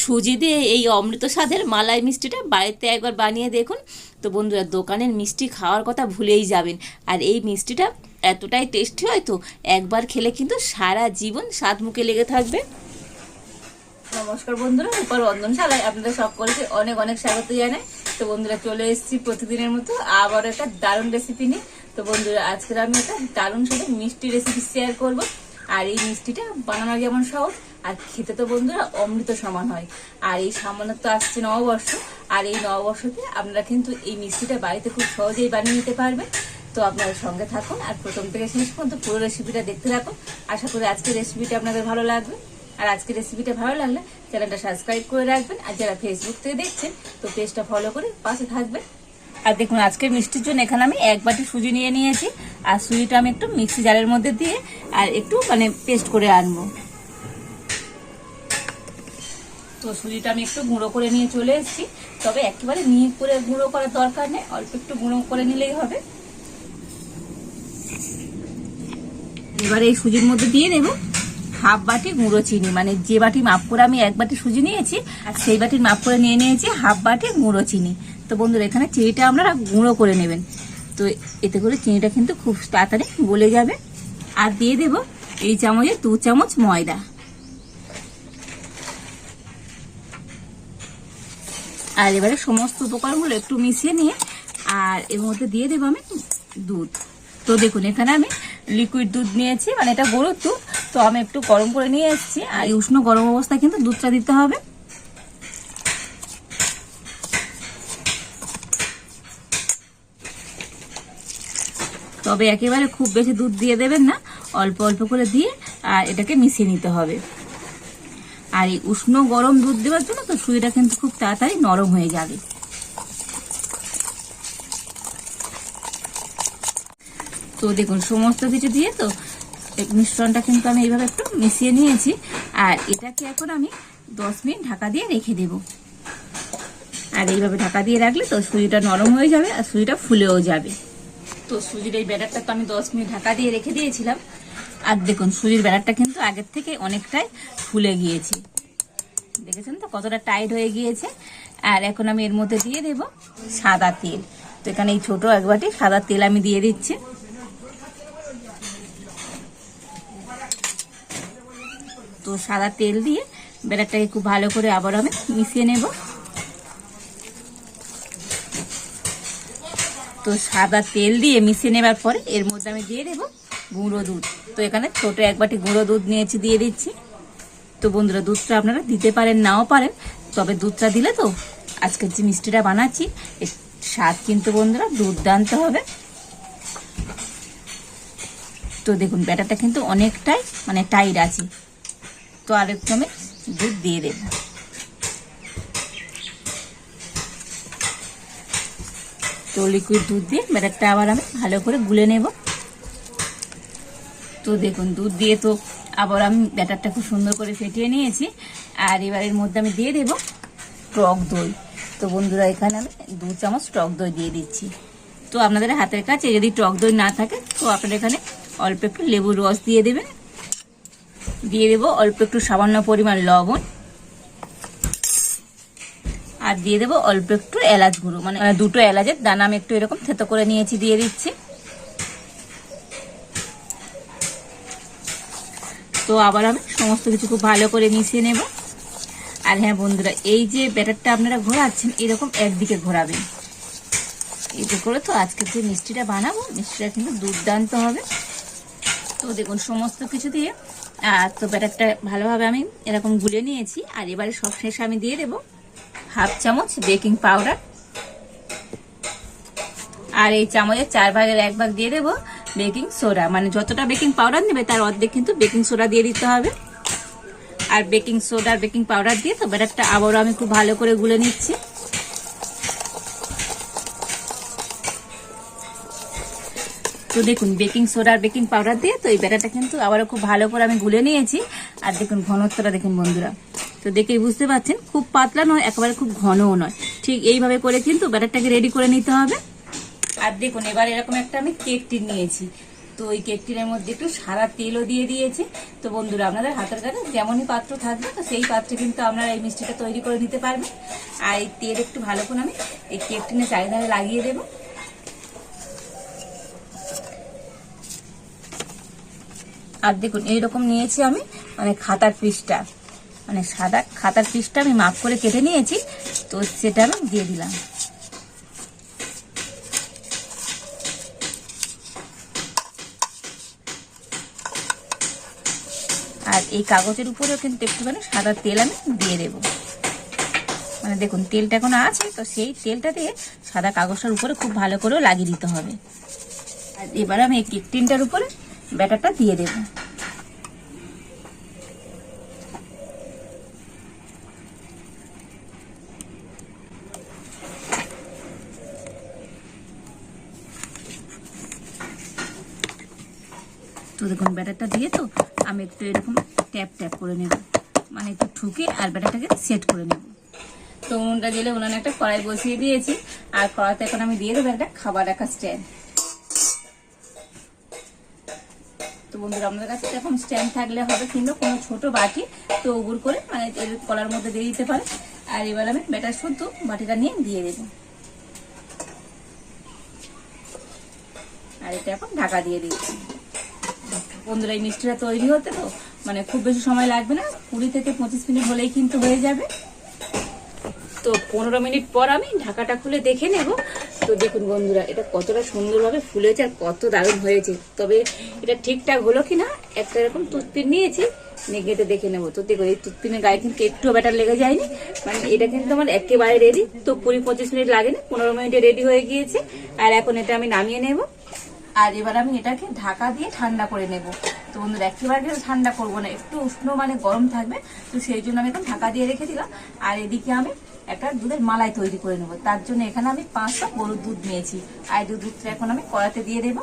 সুজি দিয়ে এই অমৃত স্বাদের মালাই মিষ্টিটা বাড়িতে একবার বানিয়ে দেখুন। তো বন্ধুরা, দোকানের মিষ্টি খাওয়ার কথা ভুলেই যাবেন। আর এই মিষ্টিটা এতটাই টেস্টি হয় তো, একবার খেলে কিন্তু সারা জীবন স্বাদ মুখে লেগে থাকবে। নমস্কার বন্ধুরা, উপর রন্ধনশালায় আপনাদের সকলকে অনেক অনেক স্বাগত জানাই। তো বন্ধুরা, চলে এসেছি প্রতিদিনের মতো আবার একটা দারুণ রেসিপি নিয়ে। তো বন্ধুরা আজকে আমি একটা দারুণ সাথে মিষ্টি রেসিপি শেয়ার করব। আর এই মিষ্টিটা বানানো যেমন সহজ, আর খেতে তো বন্ধুরা অমৃত সমান হয়। আর এই সামান্য তো আসছে নববর্ষ, আর এই নববর্ষতে আপনারা কিন্তু এই মিষ্টিটা বাড়িতে খুব সহজেই বানিয়ে নিতে পারবেন। তো আপনারা সঙ্গে থাকুন, আর প্রথম থেকে শেষ পর্যন্ত পুরো রেসিপিটা দেখতে থাকুন। আশা করি আজকের রেসিপিটা আপনাদের ভালো লাগবে। আর আজকের রেসিপিটা ভালো লাগলে চ্যানেলটা সাবস্ক্রাইব করে রাখবেন। আর যারা ফেসবুক থেকে দেখছেন, তো পেজটা ফলো করে পাশে থাকবেন। আর দেখুন আজকে মিষ্টির জন্য এখানে আমি এক বাটি সুজি নিয়ে নিয়েছি। আর সুজিটা আমি একটু মিক্সি জারের মধ্যে দিয়ে আর একটু মানে পেস্ট করে আনব। তো সুজিটা আমি একটু গুঁড়ো করে নিয়ে চলে এসেছি। তবে একেবারে নিয়ে করে গুঁড়ো করার দরকার নেই, অল্প একটু গুঁড়ো করে নিলেই হবে। এবারে এই সুজির মধ্যে দিয়ে দেবো হাফ বাটি গুঁড়ো চিনি। মানে যে বাটি মাপ করে আমি এক বাটি সুজি নিয়েছি, আর সেই বাটির মাপ করে নিয়ে নিয়েছি হাফ বাটি গুঁড়ো চিনি। তো বন্ধুরা, এখানে চিনিটা আপনারা গুঁড়ো করে নেবেন। তো এতে করে চিনিটা কিন্তু খুব তাড়াতাড়ি গলে যাবে। আর দিয়ে দেব এই চামচে দু চামচ ময়দা। আর এবারে সমস্ত উপকরণগুলো একটু মিশিয়ে নিয়ে, আর এর মধ্যে দিয়ে দেবো আমি দুধ। তো দেখুন, এখানে আমি লিকুইড দুধ নিয়েছি মানে এটা গরুর দুধ। তো আমি একটু গরম করে নিয়ে এসেছি, আর উষ্ণ গরম অবস্থায় কিন্তু দুধটা দিতে হবে। তবে একেবারে খুব বেশি দুধ দিয়ে দেবেন না, অল্প অল্প করে দিয়ে, আর এটাকে মিশিয়ে নিতে হবে। আর এই উষ্ণ গরম দুধ দেওয়ার জন্য তো সুজিটা কিন্তু খুব তাড়াতাড়ি নরম হয়ে যাবে। তো দেখুন, সমস্ত কিছু দিয়ে তো মিশ্রণটা কিন্তু আমি এইভাবে একটু মিশিয়ে নিয়েছি, আর এটাকে এখন আমি দশ মিনিট ঢাকা দিয়ে রেখে দেব। আর এইভাবে ঢাকা দিয়ে রাখলে তো সুজিটা নরম হয়ে যাবে আর সুজিটা ফুলেও যাবে। তো সুজির এই ব্যাটারটা তো আমি দশ মিনিট ঢাকা দিয়ে রেখে দিয়েছিলাম। আর দেখুন, সুজির ব্যাটারটা কিন্তু আগের থেকে অনেকটাই ফুলে গিয়েছে। দেখেছেন তো? কতটা টাইট হয়ে গিয়েছে। আর এখন আমি এর মধ্যে দিয়ে দেব সাদা তেল। তো এখানে এই ছোট এক বাটি সাদা তেল আমি দিয়ে দিচ্ছি। তো সাদা তেল দিয়ে ব্যাটারটাকে খুব ভালো করে আবার আমি মিশিয়ে নেব। তো সাদা তেল দিয়ে মিশিয়ে নেবার পরে এর মধ্যে আমি দিয়ে দেবো গুঁড়ো দুধ। তো এখানে ছোট এক বাটি গুঁড়ো দুধ নিয়েছি, দিয়ে দিচ্ছি। তো বন্ধুরা, দুধটা আপনারা দিতে পারেন, নাও পারেন। তবে দুধটা দিলে তো আজকের যে মিষ্টিটা বানাচ্ছি স্বাদ কিন্তু বন্ধুরা দুর্দান্ত হবে। তো দেখুন, ব্যাটারটা কিন্তু অনেকটাই মানে টাইট আছে। তো আর একটু আমি দুধ দিয়ে দেব। তো লিকুইড দুধ দিয়ে, ব্যাটারটা আবার আমি ভালো করে গুলে নেব। তো দেখুন, দুধ দিয়ে তো আবার আমি ব্যাটারটা খুব সুন্দর করে ফেটিয়ে নিয়েছি। আর এবার এর মধ্যে আমি দিয়ে দেব টক দই। তো বন্ধুরা, এখানে আমি দু চামচ টক দই দিয়ে দিচ্ছি। তো আপনাদের হাতের কাছে যদি টক দই না থাকে, তো আপনারা এখানে অল্প একটু লেবুর রস দিয়ে দেবেন। দিয়ে দেবো অল্প একটু সামান্য পরিমাণ লবণ। আর দিয়ে দেবো অল্প একটু এলাচ গুঁড়ো। মানে দুটো এলাচের দানা আমি একটু এরকম থেতো করে নিয়েছি, দিয়ে দিচ্ছি। তো আবার আমি সমস্ত কিছু খুব ভালো করে মিশিয়ে নেব। আর হ্যাঁ বন্ধুরা, এই যে ব্যাটারটা আপনারা ঘোরাচ্ছেন, এরকম একদিকে ঘোরাবেন। এতে করে তো আজকের যে মিষ্টিটা বানাবো, মিষ্টিটা কিন্তু দুর্দান্ত হবে। তো দেখুন, সমস্ত কিছু দিয়ে আর তো ব্যাটারটা ভালোভাবে আমি এরকম গুলে নিয়েছি। আর এবারে সব শেষে আমি দিয়ে দেবো হাফ চামচ বেকিং পাউডার। আর এই চামচের চার ভাগের এক ভাগ দিয়ে দেবো বেকিং সোডা। মানে যতটা বেকিং পাউডার নেবে তার অর্ধেক কিন্তু বেকিং সোডা দিয়ে দিতে হবে। আর বেকিং সোডা বেকিং পাউডার দিয়ে তো ব্যাটারটা আবারও আমি খুব ভালো করে গুলে নিচ্ছি। তো দেখুন, বেকিং সোডা বেকিং পাউডার দিয়ে তো এই ব্যাটারটা কিন্তু আবারও খুব ভালো করে আমি গুলে নিয়েছি। আর দেখুন, ঘনত্বটা দেখুন বন্ধুরা। তো দেখেই বুঝতে পারছেন, খুব পাতলা নয়, একেবারে খুব ঘনও নয়। ঠিক এইভাবে করে কিন্তু ব্যাটারটাকে রেডি করে নিতে হবে। আর দেখুন, এবার এরকম একটা আমি কেকটি নিয়েছি। তো ওই কেক টিনের মধ্যে একটু সাদা তেলও দিয়ে দিয়েছি। তো বন্ধুরা, আপনাদের হাতের কাছে যেমনই পাত্র থাকবে, তো সেই পাত্রে কিন্তু আপনারা এই মিষ্টিটা তৈরি করে নিতে পারবেন আর এই তেল একটু ভালো করে আমি এই কেক টিনের চারিধারে লাগিয়ে দেবো। আর দেখুন, এইরকম নিয়েছি আমি মানে খাতার পিসটা মানে সাদা খাতার পিসটা আমি মাপ করে কেটে নিয়েছি, তো সেটা আমি দিয়ে দিলাম। আর এই কাগজের উপরেও কিন্তু একটুখানি সাদা তেল আমি দিয়ে দেব। মানে দেখুন, তেলটা এখন আছে, তো সেই তেলটা দিয়ে সাদা কাগজটার উপরে খুব ভালো করেও লাগিয়ে দিতে হবে। আর এবার আমি এই কেক টিনটার উপরে ব্যাটারটা দিয়ে দেবো। তো দেখুন, ব্যাটারটা দিয়ে তো আমি একটু এরকম ট্যাপ ট্যাপ করে নেব। মানে একটু ঠুকে আর ব্যাটারটাকে সেট করে নেব। তো উনুনটা জেলে উনানে একটা কড়াই বসিয়ে দিয়েছি, আর কড়াইতে এখন আমি দিয়ে দেবো একটা খাবার রাখা স্ট্যান্ড তো বন্ধুরা, আমাদের কাছে এরকম স্ট্যান্ড থাকলে হবে কিংবা কোনো ছোট বাটি তো উগুর করে মানে এর কলার মধ্যে দিয়ে দিতে পারে। আর এবার আমি ব্যাটার শুদ্ধ বাটিটা নিয়ে দিয়ে দেবো। আর এটা এখন ঢাকা দিয়ে দিচ্ছি। বন্ধুরা, এই মিষ্টিটা তৈরি হতে তো মানে খুব বেশি সময় লাগবে না। কুড়ি থেকে পঁচিশ মিনিট হলেই কিন্তু হয়ে যাবে। তো পনেরো মিনিট পর আমি ঢাকাটা খুলে দেখে নেব। তো দেখুন বন্ধুরা, এটা কতটা সুন্দরভাবে ফুলেছে আর কত দারুণ হয়েছে। তবে এটা ঠিকঠাক হলো কি না একটা এরকম টুথপিন নিয়েছি, নিয়ে দেখে নেব। তো দেখো এই টুথপিনের গায়ে কিন্তু একটু ব্যাটার লেগে যায়নি। মানে এটা কিন্তু আমার একেবারে রেডি তো কুড়ি পঁচিশ মিনিট লাগেনি পনেরো মিনিটে রেডি হয়ে গিয়েছে। আর এখন এটা আমি নামিয়ে নেব। আর এবার আমি এটাকে ঢাকা দিয়ে ঠান্ডা করে নেব। তো বন্ধুরা, একেবারে কিন্তু ঠান্ডা করব না, একটু উষ্ণ মানে গরম থাকবে, তো সেই জন্য আমি এখন ঢাকা দিয়ে রেখে দিলাম। আর এদিকে আমি একটা দুধের মালাই তৈরি করে নেব। তার জন্য এখানে আমি পাঁচটা গরুর দুধ নিয়েছি। আর দুধটা এখন আমি কড়াতে দিয়ে দেব।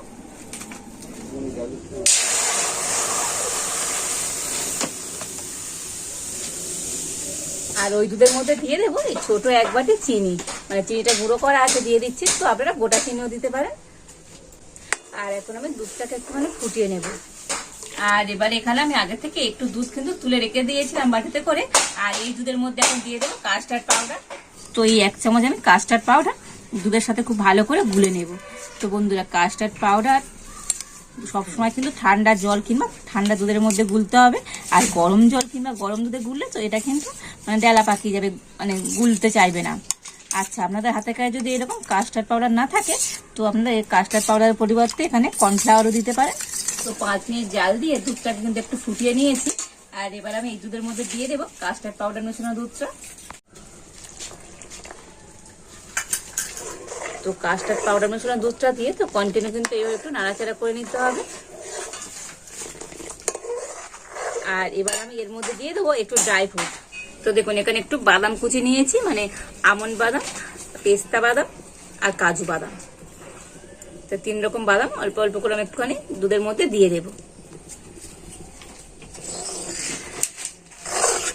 আর ওই দুধের মধ্যে দিয়ে দেবো ছোট এক বাটি চিনি। মানে চিনিটা গুঁড়ো করা আছে, দিয়ে দিচ্ছি। তো আপনারা গোটা চিনিও দিতে পারেন। আর এখন আমি দুধটাকে একটুখানি ফুটিয়ে নেব। আর এবার এখানে আমি আগে থেকে একটু দুধ কিন্তু তুলে রেখে দিয়েছিলাম বাটিতে করে। আর এই দুধের মধ্যে এখন দিয়ে দেবো কাস্টার্ড পাউডার তো এই এক চামচ আমি কাস্টার্ড পাউডার দুধের সাথে খুব ভালো করে গুলে নেব। তো বন্ধুরা কাস্টার্ড পাউডার সবসময় কিন্তু ঠান্ডা জল কিংবা ঠান্ডা দুধের মধ্যে গুলতে হবে। আর গরম জল কিংবা গরম দুধে গুললে তো এটা কিন্তু মানে ডেলা পাকিয়ে যাবে মানে গুলতে চাইবে না। আচ্ছা আপনাদের হাতে কাছে যদি এরকম কাস্টার্ড পাউডার না থাকে, তো আপনারা এই কাস্টার্ড পাউডারের পরিবর্তে এখানে কর্নফ্লাওয়ারও দিতে পারেন। তো পাঁচ মিনিট জাল দিয়ে দুধটাকে কিন্তু একটু ফুটিয়ে নিয়েছি। আর এবার আমি এই দুধের মধ্যে দিয়ে দেবো কাস্টার্ড পাউডার মেশানো দুধটা। তো কাস্টার্ড পাউডার মেশানো দুধটা দিয়ে তো কন্টিনিউ কিন্তু এইভাবে একটু নাড়াচাড়া করে নিতে হবে। আর এবার আমি এর মধ্যে দিয়ে দেবো একটু ড্রাই ফ্রুট তো দেখুন, এখানে একটু বাদাম কুচি নিয়েছি মানে আমন্ড বাদাম, পেস্তা বাদাম আর কাজু বাদাম। তো তিন রকম বাদাম, অল্প অল্প করে আমি একটুখানি দুধের মধ্যে দিয়ে দেব।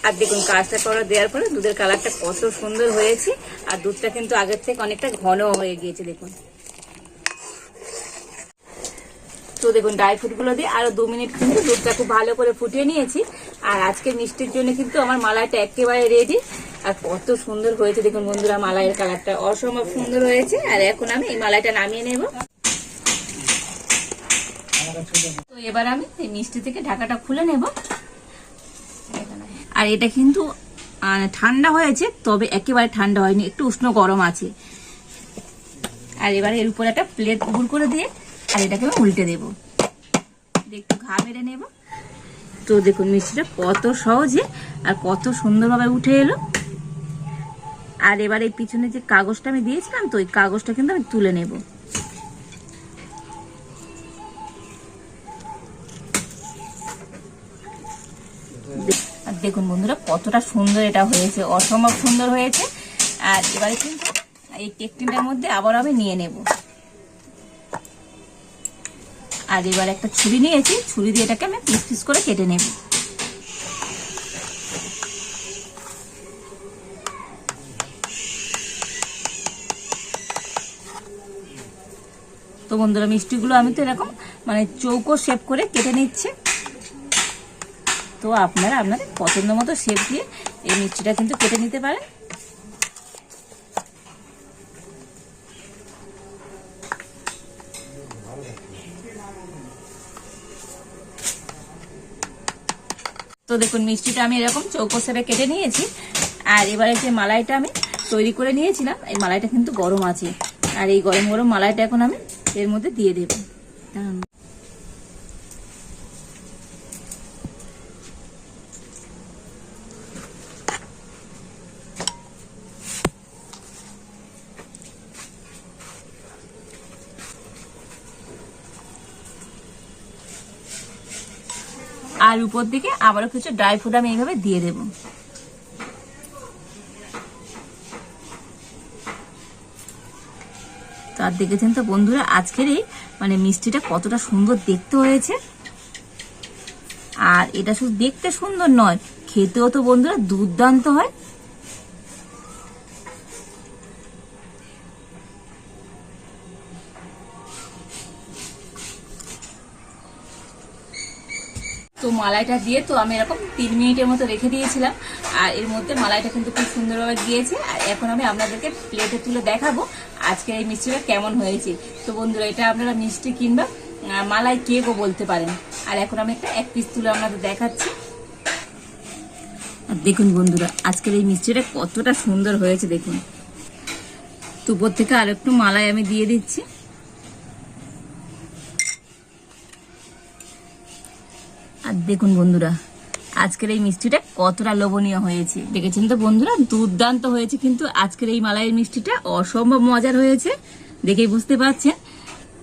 আর দেখুন, কাজটা করা দেওয়ার পরে দুধের কালারটা কত সুন্দর হয়েছে, আর দুধটা কিন্তু আগের থেকে অনেকটা ঘন হয়ে গিয়েছে, দেখুন। তো দেখুন ড্রাই ফ্রুটগুলো দিয়ে আরও দু মিনিট কিন্তু দুধটা খুব ভালো করে ফুটিয়ে নিয়েছি। আর আজকে মিষ্টির জন্য কিন্তু আমার মালাইটা একেবারে রেডি আর কত সুন্দর হয়েছে দেখুন বন্ধুরা, মালাইয়ের কালারটা অসম্ভব সুন্দর হয়েছে। আর এখন আমি এই মালাইটা নামিয়ে নেব। তো এবার আমি এই মিষ্টি থেকে ঢাকাটা খুলে নেব। আর এটা কিন্তু ঠান্ডা হয়েছে, তবে একেবারে ঠান্ডা হয়নি, একটু উষ্ণ গরম আছে। আর এবারে এর উপর একটা প্লেট গুল করে দিয়ে, আর এটাকে আমি উল্টে দেবো। একটু ঘা মেরে নেব। তো দেখুন মিষ্টিটা কত সহজে আর কত সুন্দরভাবে উঠে এলো। আর এবার এই পিছনে যে কাগজটা আমি দিয়েছিলাম তো, ওই কাগজটা কিন্তু আমি তুলে নেব। দেখুন বন্ধুরা, কতটা সুন্দর এটা হয়েছে, অসম্ভব সুন্দর হয়েছে। আর এবারে কিন্তু এই কেক টিনটার মধ্যে আবার আমি নিয়ে নেব। আর এবার একটা ছুরি নিয়েছি, ছুরি দিয়ে এটাকে আমি পিস পিস করে কেটে নেব। তো বন্ধুরা, মিষ্টিগুলো আমি তো এরকম মানে চৌকো শেপ করে কেটে নিচ্ছে। তো আপনারা আপনাদের পছন্দ মতো শেপ দিয়ে এই মিষ্টিটা কিন্তু কেটে নিতে পারেন। দেখুন, মিষ্টিটা আমি এরকম চৌকো শেপে কেটে নিয়েছি। আর এবারে যে মালাইটা আমি তৈরি করে নিয়েছিলাম, এই মালাইটা কিন্তু গরম আছে। আর এই গরম গরম মালাইটা এখন আমি এর মধ্যে দিয়ে দেবো। আর উপর দিকে আবারও কিছু ড্রাই ফ্রুট আমি এইভাবে দিয়ে দেবো। তার দেখেছেন তো বন্ধুরা, আজকের এই মানে মিষ্টিটা কতটা সুন্দর দেখতে হয়েছে। আর এটা শুধু দেখতে সুন্দর নয়, খেতেও তো বন্ধুরা দুর্দান্ত হয়। মালাইটা দিয়ে তো আমি এরকম তিন মিনিটের মতো রেখে দিয়েছিলাম। আর এর মধ্যে মালাইটা কিন্তু খুব সুন্দরভাবে দিয়েছে। আর এখন আমি আপনাদেরকে প্লেটে তুলে দেখাবো আজকে এই মিষ্টিটা কেমন হয়েছে। তো বন্ধুরা, এটা আপনারা মিষ্টি কিংবা মালাই কেকও বলতে পারেন। আর এখন আমি একটা এক পিস তুলে আপনাদের দেখাচ্ছি। দেখুন বন্ধুরা, আজকের এই মিষ্টিটা কতটা সুন্দর হয়েছে দেখুন। তো উপর থেকে আর একটু মালাই আমি দিয়ে দিচ্ছি। দেখুন বন্ধুরা, আজকের এই মিষ্টিটা কতটা লোভনীয় হয়েছে। দেখেছেন তো বন্ধুরা, দুর্দান্ত হয়েছে কিন্তু আজকের এই মালাইয়ের মিষ্টিটা অসম্ভব মজার হয়েছে, দেখেই বুঝতে পারছেন।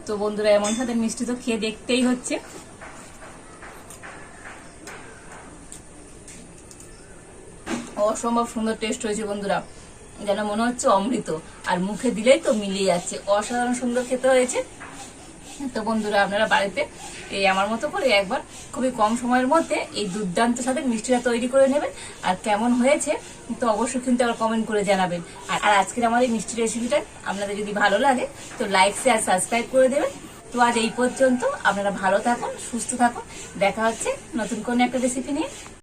তো বন্ধুরা, এমন সাথে মিষ্টি তো খেয়ে দেখতেই হচ্ছে। অসম্ভব সুন্দর টেস্ট হয়েছে বন্ধুরা, যেন মনে হচ্ছে অমৃত, আর মুখে দিলেই তো মিলিয়ে যাচ্ছে। অসাধারণ সুন্দর খেতে হয়েছে। তো বন্ধুরা, আপনারা বাড়িতে এই আমার মতো করে একবার খুবই কম সময়ের মধ্যে এই দুর্দান্ত সাথে মিষ্টিটা তৈরি করে নেবেন। আর কেমন হয়েছে তো অবশ্যই কিন্তু আবার কমেন্ট করে জানাবেন। আর আজকের আমার এই মিষ্টি রেসিপিটা আপনাদের যদি ভালো লাগে, তো লাইক শেয়ার সাবস্ক্রাইব করে দেবেন। তো আজ এই পর্যন্ত আপনারা ভালো থাকুন, সুস্থ থাকুন। দেখা হচ্ছে নতুন কোনো একটা রেসিপি নিয়ে।